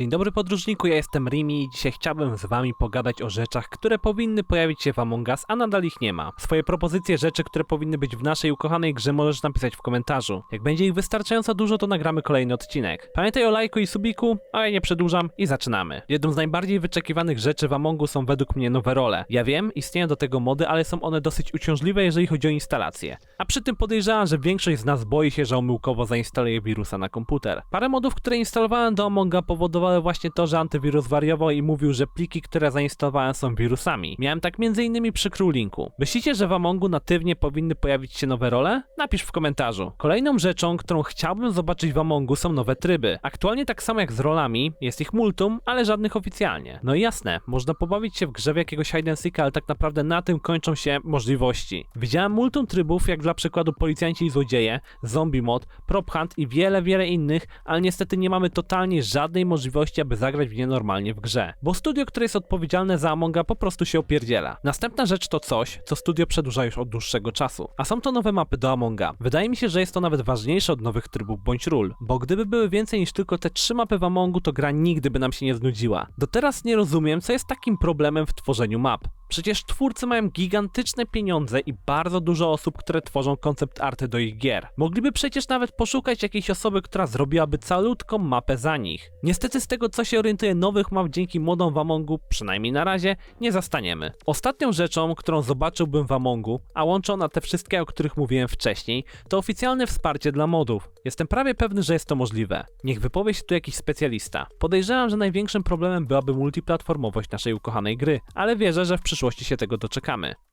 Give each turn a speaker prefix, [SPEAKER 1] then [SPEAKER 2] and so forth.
[SPEAKER 1] Dzień dobry podróżniku, ja jestem Rimi i dzisiaj chciałbym z wami pogadać o rzeczach, które powinny pojawić się w Among Us, a nadal ich nie ma. Swoje propozycje rzeczy, które powinny być w naszej ukochanej grze możesz napisać w komentarzu. Jak będzie ich wystarczająco dużo, to nagramy kolejny odcinek. Pamiętaj o lajku i subiku, a ja nie przedłużam i zaczynamy. Jedną z najbardziej wyczekiwanych rzeczy w Amongu są według mnie nowe role. Ja wiem, istnieją do tego mody, ale są one dosyć uciążliwe, jeżeli chodzi o instalację. A przy tym podejrzewam, że większość z nas boi się, że omyłkowo zainstaluje wirusa na komputer. Parę modów, które instalowałem do Amonga właśnie to, że antywirus wariował i mówił, że pliki, które zainstalowałem są wirusami. Miałem tak m.in. przy Crewlinku. Myślicie, że w Amongu natywnie powinny pojawić się nowe role? Napisz w komentarzu. Kolejną rzeczą, którą chciałbym zobaczyć w Amongu są nowe tryby. Aktualnie tak samo jak z rolami, jest ich multum, ale żadnych oficjalnie. No i jasne, można pobawić się w grze w jakiegoś hide and seeka, ale tak naprawdę na tym kończą się możliwości. Widziałem multum trybów, jak dla przykładu policjanci i złodzieje, zombie mod, prop hunt i wiele, wiele innych, ale niestety nie mamy totalnie żadnej możliwości, aby zagrać w nie normalnie w grze. Bo studio, które jest odpowiedzialne za Amonga po prostu się opierdziela. Następna rzecz to coś, co studio przedłuża już od dłuższego czasu. A są to nowe mapy do Amonga. Wydaje mi się, że jest to nawet ważniejsze od nowych trybów bądź ról, bo gdyby były więcej niż tylko te trzy mapy w Amongu, to gra nigdy by nam się nie znudziła. Do teraz nie rozumiem, co jest takim problemem w tworzeniu map. Przecież twórcy mają gigantyczne pieniądze i bardzo dużo osób, które tworzą koncept arty do ich gier. Mogliby przecież nawet poszukać jakiejś osoby, która zrobiłaby calutką mapę za nich. Niestety z tego co się orientuje nowych map dzięki modom w Amongu, przynajmniej na razie, nie zastaniemy. Ostatnią rzeczą, którą zobaczyłbym w Amongu, a łączą na te wszystkie, o których mówiłem wcześniej, to oficjalne wsparcie dla modów. Jestem prawie pewny, że jest to możliwe. Niech wypowie się tu jakiś specjalista. Podejrzewam, że największym problemem byłaby multiplatformowość naszej ukochanej gry, ale wierzę, że w przyszłości się tego doczekamy.